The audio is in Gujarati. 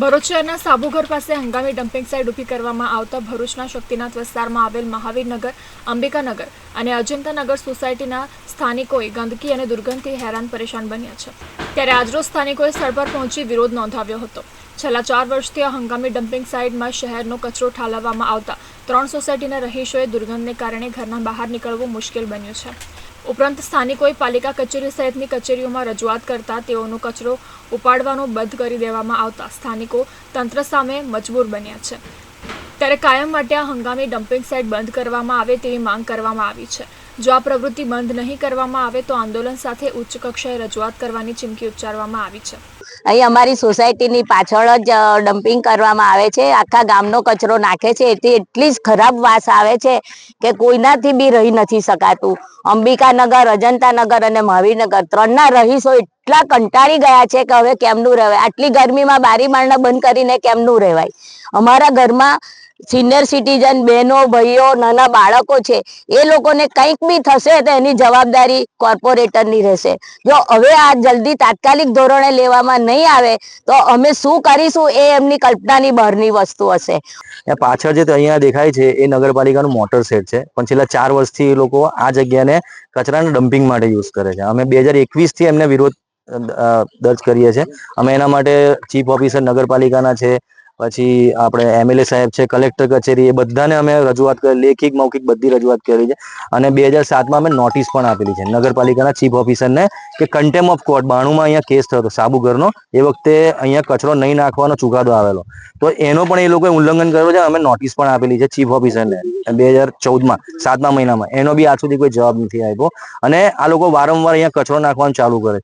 ભરૂચ શહેરના સાબુઘર પાસે હંગામી ડમ્પિંગ સાઇટ ઊભી કરવામાં આવતા ભરૂચના શક્તિનાથ વિસ્તારમાં આવેલ મહાવીરનગર, અંબિકાનગર અને અજંતાનગર સોસાયટીના સ્થાનિકોએ ગંદકી અને દુર્ગંધથી હેરાન પરેશાન બન્યા છે. ત્યારે આજરોજ સ્થાનિકોએ સ્થળ પર પહોંચી વિરોધ નોંધાવ્યો હતો. છેલ્લા ચાર વર્ષથી આ હંગામી ડમ્પિંગ સાઇટમાં શહેરનો કચરો ઠાલવવામાં આવતા ત્રણ સોસાયટીના રહીશોએ દુર્ગંધને કારણે ઘરના બહાર નીકળવું મુશ્કેલ બન્યું છે. ઉપરાંત સ્થાનિકોએ પાલિકા કચેરી સહિતની કચેરીઓમાં રજૂઆત કરતા તેઓનો કચરો ઉપાડવાનો બંધ કરી દેવામાં આવતા સ્થાનિકો તંત્ર સામે મજબૂર બન્યા છે. ત્યારે કાયમ માટે આ હંગામી ડમ્પિંગ સાઇટ બંધ કરવામાં આવે તેવી માંગ કરવામાં આવી છે. જો આ પ્રવૃત્તિ બંધ નહીં કરવામાં આવે તો આંદોલન સાથે ઉચ્ચ કક્ષાએ રજૂઆત કરવાની ચીમકી ઉચ્ચારવામાં આવી છે. અહીં અમારી સોસાયટીની પાછળ જ ડમ્પિંગ કરવામાં આવે છે. આખા ગામનો કચરો નાખે છે. એથી એટલી જ ખરાબ વાસ આવે છે કે કોઈનાથી બી રહી નથી શકાતું. અંબિકાનગર, અજંતાનગર અને મહાવીરનગર ત્રણના રહીશો એટલા કંટાળી ગયા છે કે હવે કેમનું રહેવાય? આટલી ગરમીમાં બારી મારણા બંધ કરીને કેમનું રહેવાય? અમારા ઘરમાં સિનિયર સિટીઝન બહેનો, ભાઈઓ, નાના બાળકો છે. એ લોકોને કંઈક બી થશે તો એની જવાબદારી કોર્પોરેટરની રહેશે. જો હવે આ જલ્દી તાત્કાલિક ધોરણે લેવામાં નહીં આવે, તો અમે શું કરીશું? એ એમની કલ્પનાની બહારની વસ્તુ હશે. પાછળ જે અહીંયા દેખાય છે, એ નગરપાલિકાનું મોટર સેટ છે, પણ છેલ્લા ચાર વર્ષથી એ લોકો આ જગ્યાને કચરાના ડમ્પિંગ માટે યુઝ કરે છે. અમે બે હજાર એકવીસથી એમને વિરોધ દર્જ કરીએ છીએ. અમે એના માટે ચીફ ઓફિસર નગરપાલિકાના છે, પછી આપણે એમએલએ સાહેબ છે, કલેક્ટર કચેરી, એ બધાને અમે રજૂઆત કરી, લેખિક, મૌખિક બધી રજૂઆત કરી છે. અને બે હજાર સાતમાં અમે નોટિસ પણ આપેલી છે. નગરપાલિકાના ચીફ ઓફિસરને કે કન્ટેમ ઓફ કોર્ટ બાણુંમાં અહીંયા કેસ થયો હતો સાબુગરનો એ વખતે અહીંયા કચરો નહીં નાખવાનો ચુકાદો આવેલો. તો એનો પણ એ લોકોએ ઉલ્લંઘન કર્યો છે, અમે નોટિસ પણ આપેલી છે ચીફ ઓફિસરને બે હજાર ચૌદમાં, સાતમા મહિનામાં. એનો બી આજ સુધી કોઈ જવાબ નથી આપ્યો. અને આ લોકો વારંવાર અહીંયા કચરો નાખવાનું ચાલુ કરે.